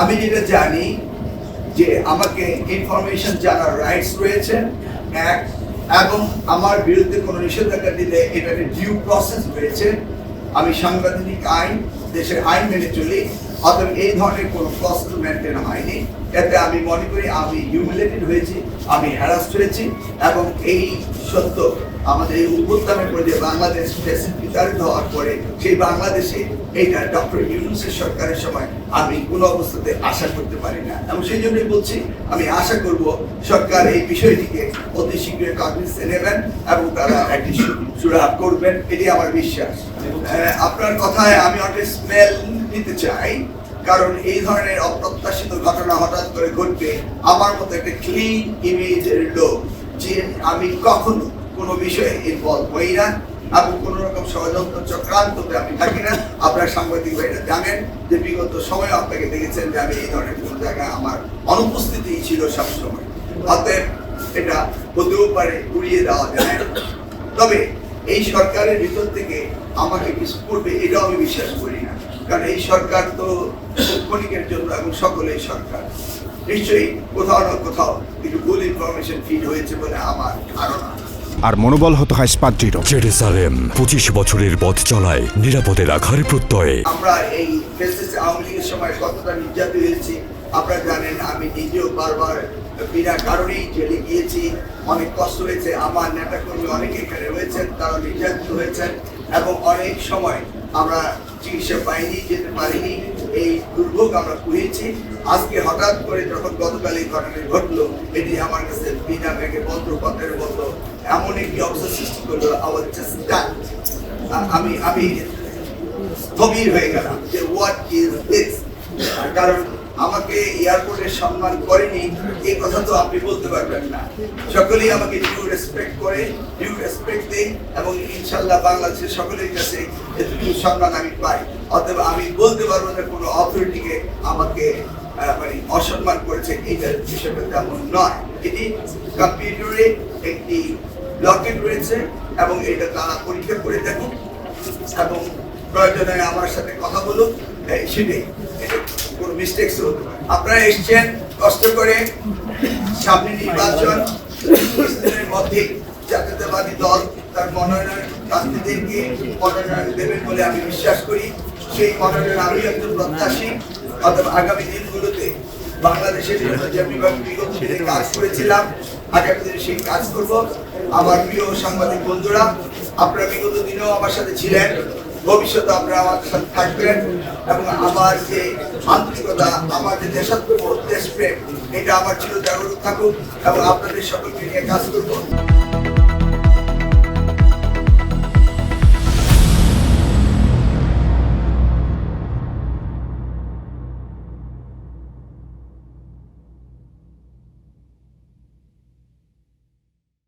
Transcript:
আমি যেটা জানি যে আমাকে ইনফরমেশন জানার রাইটস রয়েছে, এক, এবং আমার বিরুদ্ধে কোনো নিষেধাজ্ঞা দিলে এটা একটা ডিউ প্রসেস রয়েছে। আমি সাংবিধানিক আইন, দেশের আইন মেনে চলি। অতএব এই ধরনের কোনো প্রসেস মেনটেন হয়নি। এতে আমি মনে করি আমি হিউমিলেটেড হয়েছি আমি হ্যারাস্ট হয়েছি এবং এই সত্য আমাদের এই উদ্যোক্তামের পরে যে বাংলাদেশ ফেসিল বিতাড়িত হওয়ার পরে সেই বাংলাদেশে এইটা ডক্টর ইউনুসের সরকারের সময় আমি কোনো অবস্থাতে আশা করতে পারি না। এবং সেই জন্যই বলছি আমি আশা করব সরকার এই বিষয়টিকে অতি শীঘ্রই কগনিসে নেবেন এবং তারা একটি সুরাহ করবেন এটি আমার বিশ্বাস। আপনার কথায় আমি অনেক স্মেল নিতে চাই, কারণ এই ধরনের অপ্রত্যাশিত ঘটনা হঠাৎ করে ঘটবে আমার মতো একটা ক্লিন ইমেজের লোক, যে আমি কখনো কোনো বিষয়ে ইনভলভ হই না এবং কোনো রকম ষড়যন্ত্র চক্রান্ততে আমি থাকি না। আপনার সাংবাদিক ভাইরা জানেন যে বিগত সময় আপনাকে দেখেছেন যে আমি এই ধরনের কোনো জায়গায় আমার অনুপস্থিতি ছিল সবসময়। অতএব এটা হতেও পারে উড়িয়ে দেওয়া যায়। তবে এই সরকারের ভিতর থেকে আমাকে কিছু করবে, এটাও আমি বিশ্বাস করি না। কারণ এই সরকার তো ক্ষণিকের জন্য এবং সকলেই সরকার। নিশ্চয়ই কোথাও না কোথাও কিছু ভুল ইনফরমেশন ফিড হয়েছে বলে আমার ধারণা। আর মনোবল হতে হয় স্পাদ্রিত জেরুসালেম পঁচিশ বছরের পথ চলায় নিরাপদে রাখার প্রত্যয়ে। আমরা এই ফেসিস আওয়ামী লীগের সময় কতটা নির্যাতিত হয়েছি আপনারা জানেন আমি নিজেও বারবার বিনা কারণেই জেলে গিয়েছি। অনেক কষ্ট হয়েছে। আমার নেতাকর্মী অনেকে এখানে রয়েছেন তারা নির্যাতিত হয়েছেন। এবং অনেক সময় আমরা চিকিৎসা পাইনি, যেতে পারিনি। এই দুর্ভোগ আমরা পুড়িয়েছি আজকে হঠাৎ করে যখন গতকাল এই ঘটনা ঘটলো, এটি আমার কাছে বিনা ব্যাগে মন্ত্রপত্রের মতো এমন একটি অবস্থা সৃষ্টি করল, আমার চেষ্টা আমি আমি স্থবির হয়ে গেলাম যে হোয়াট ইজ দিস কারণ আমাকে এয়ারপোর্টে সম্মান করেনি এই কথা তো আপনি বলতে পারবেন না। সকলেই আমাকে রেসপেক্ট করে ডিউ রেসপেক্ট দেই এবং ইনশাল্লাহ বাংলাদেশের সকলের কাছে এতটুকু সম্মান আমি পাই। অতএব আমি বলতে পারব না কোনো অথরিটিকে আমাকে মানে অসম্মান করেছে এইটা বিষয়টা তেমন নয়। এটি কম্পিউটারে একটি ব্লকেট রয়েছে, এবং এটা তারা পরীক্ষা করে দেখুন এবং প্রয়োজনে আমার সাথে কথা এই সেটাই। কোনো মিস্টেক্স হতে পারে। আপনারা এসছেন, কষ্ট করে সামনে নির্বাচন মধ্যে জাতীয়তাবাদী দল তার মনোনয়ন প্রার্থীদেরকে মনোনয়ন বলে আমি বিশ্বাস করি সেই মনোনয়ন আমি একজন প্রত্যাশী অথবা আগামী দিনগুলোতে বাংলাদেশের জন্য যে আমি বিগত দিনে কাজ করেছিলাম আগামী দিনে সেই কাজ করব আমার প্রিয় সাংবাদিক বন্ধুরা আপনারা বিগত দিনেও আমার সাথে ছিলেন ভবিষ্যতে আপনারা আমার সাথে থাকবেন এবং আমার যে আন্তরিকতা, আমার যে দেশাত্মবোধ, দেশপ্রেম, এটা আমার ছিল জাগরুক থাকুক এবং আপনাদের সকলকে নিয়ে কাজ করব।